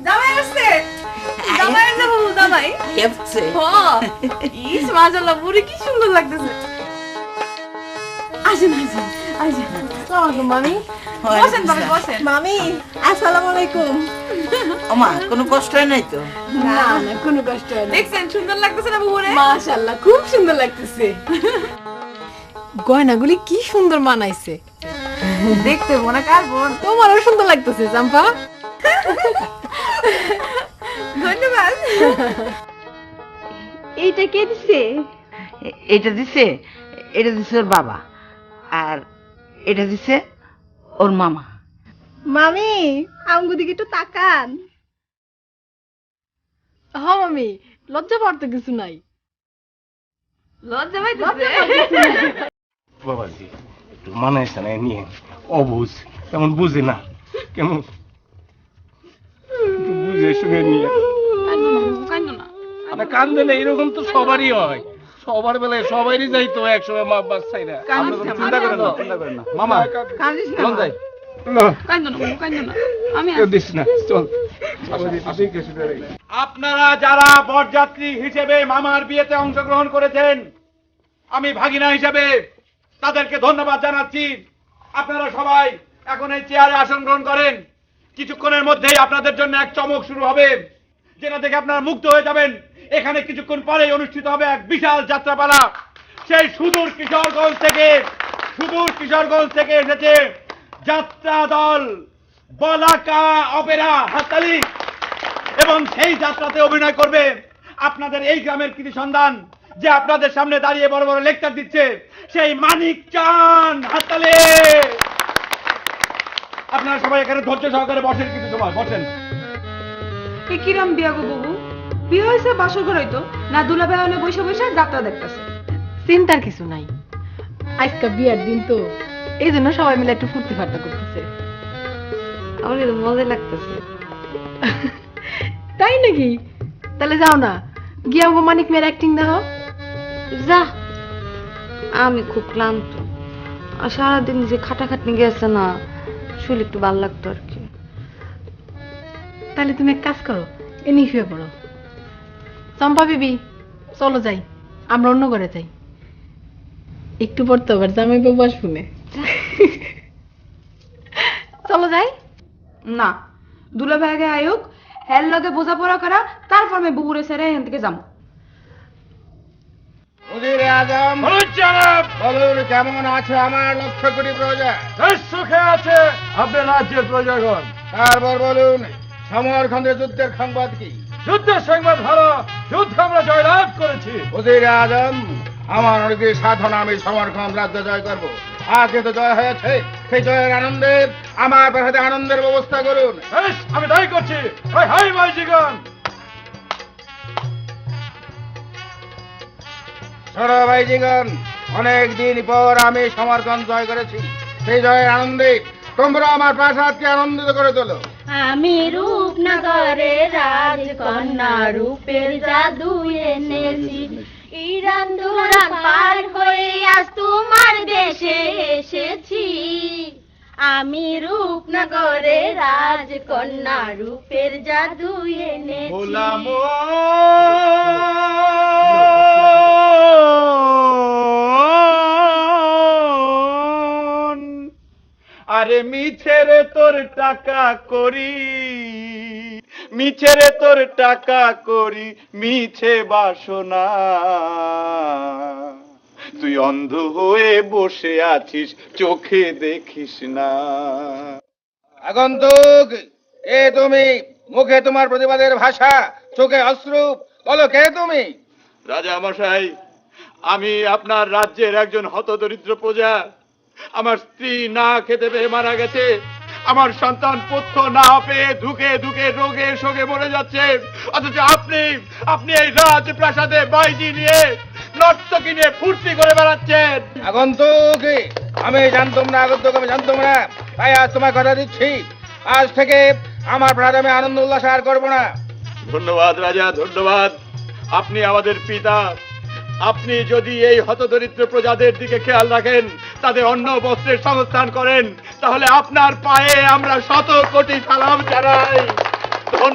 জামাই আসছে? জামাই আসছে বাবু জামাই। কেপছে ইস মাশাআল্লাহ কি সুন্দর লাগতেছে। আসেন আসেন আসেন। আসসালামু মামি। বসেন বাবা বসেন। মামি আসসালামু আলাইকুম ওমা কোনো কষ্ট হয় নাই তো? না না কোনো কষ্ট হয় না দেখছেন সুন্দর লাগতেছে না বাবুরে? মাশাআল্লাহ খুব সুন্দর লাগতেছে। গয়নাগুলি কি সুন্দর মানাইছে। দেখতে মনে কার বোন? তোমারও সুন্দর লাগতেছে জাম্পা। ধন্যবাদ এইটা কে দিছে? এটা দিছে এটা দিছে ওর বাবা। আর এটা দিছে ওর মামা। মামি আমগো দিকে একটু তাকান। হ মামি লজ্জা পাওয়ার কিছু নাই। লজ্জা পাইতেছে? বাবাজি একটু মানাইছে না নিয়ে অবুঝ তেমন বুঝে না কেমন? বুঝে শুনে নিয়ে আরে কান্দে না এরকম তো সবারই হয়। সবার বেলায় সবারই যাইতো একসময় মা বাস চাইরা না, চিন্তা করেন না চিন্তা করেন না। মামা কান্দিস না যাই। না। চল। আপনারা যারা বরযাত্রী হিসেবে মামার বিয়েতে অংশগ্রহণ করেছেন আমি ভাগিনা হিসেবে তাদেরকে ধন্যবাদ জানাচ্ছি। আপনারা সবাই এখন এই চেয়ারে আসন গ্রহণ করেন। কিছুক্ষণের মধ্যেই আপনাদের জন্য এক চমক শুরু হবে যেটা দেখে আপনারা মুগ্ধ হয়ে যাবেন। এখানে কিছুক্ষণ পরে অনুষ্ঠিত হবে এক বিশাল যাত্রাপালা। সেই সুদূর কিশোরগঞ্জ থেকে, সুদূর কিশোরগঞ্জ থেকে এসেছে যাত্রা দল বলাকা অপেরা হাততালি। এবং সেই যাত্রাতে অভিনয় করবে আপনাদের এই গ্রামের কৃতি সন্ধান যে আপনাদের সামনে দাঁড়িয়ে বড় বড় লেকচার দিচ্ছে, সেই মানিক চান হাততালি। আপনারা সবাই এখানে ধৈর্য সহকারে বসেন কিছু সময় বসেন। কিরাম গো বাবু বিয়ে হয়েছে বাসর ঘর হইতো। না হলে বসে বসে যাত্রা দেখতেছে। চিন্তার কিছু নাই। আজকে বিয়ার দিন তো এই জন্য সবাই মিলে একটু ফুর্তি ফার্তা করতেছে। আমার কিন্তু মজা লাগতেছে। তাই নাকি? তাহলে যাও না। গিয়া গো মানিক মেয়ের অ্যাক্টিং দেখো যা আমি খুব ক্লান্ত। আর সারাদিন যে খাটাখাটনি গেছে না শরীর একটু ভালো লাগতো আর কি। তাহলে তুমি এক কাজ করো এনি শুয়ে পড়ো। চম্পা বিবি চলো যাই আমরা অন্য ঘরে যাই। একটু পর তো আবার জামাই বাবু আসব। চলো যাই? না দুলা ভাই আগে আয়োগ হেল লগে বোঝাপড়া করা তারপর আমি বুবুরে সেরে এখান থেকে যাব উজিরে আজম বলুন কেমন আছে আমার লক্ষ কোটি প্রজা? সুখে আছে। আপনার রাজ্যের প্রজাগণ। তারপর বলুন সমরখন্ডের যুদ্ধের সংবাদ কি? যুদ্ধের সংবাদ ভালো যুদ্ধ আমরা জয়লাভ করেছি। উজিরে আজম আমার অনেকে সাধনা আমি সমরখন্ড রাজ্য জয় করব। আজকে তো জয় হয়েছে সেই জয়ের আনন্দে আমার পাশে আনন্দের ব্যবস্থা করুন। আমি তাই করছি। হাই হাই ভাইজিগণ শোনো ভাইজিগণ অনেক দিন পর আমি সমরগঞ্জ জয় করেছি। সেই জয়ের আনন্দে তোমরা আমার প্রাসাদকে আনন্দিত করে তোলো। আমি রূপনগরে রাজকন্যা রূপের জাদু এনেছি। ইরান দুরান পার হয়ে আজ তোমার দেশে এসেছি। আমি রূপনগরে রাজকন্যা রূপের জাদু এনেছি। আরে মিছেরে তোর টাকা করি। মিছেরে তোর টাকা করি মিছে বাসনা। তুই অন্ধ হয়ে বসে আছিস চোখে দেখিস না। আগন্তুক এ তুমি মুখে তোমার প্রতিবাদের ভাষা চোখে অশ্রুপ বলো কে তুমি? রাজা মশাই আমি আপনার রাজ্যের একজন হতদরিদ্র প্রজা। আমার স্ত্রী না খেতে পেয়ে মারা গেছে। আমার সন্তান পুত্র না পেয়ে ধুকে ধুকে রোগে শোকে মরে যাচ্ছে। অথচ আপনি আপনি এই রাজ প্রাসাদে বাইজি নিয়ে নর্তকি নিয়ে ফুর্তি করে বেড়াচ্ছেন। আগন্তুক আমি জানতাম না আগন্তুক আমি জানতাম না। তাই আজ তোমার কথা দিচ্ছি। আজ থেকে আমার প্রাসাদে আমি আনন্দ উল্লাস আর করব না। ধন্যবাদ রাজা ধন্যবাদ। আপনি আমাদের পিতা। আপনি যদি এই হতদরিদ্র প্রজাদের দিকে খেয়াল রাখেন, তাদের অন্য বস্ত্রের সংস্থান করেন, তাহলে আপনার পায়ে আমরা শত কোটি সালাম জানাই। ধন্য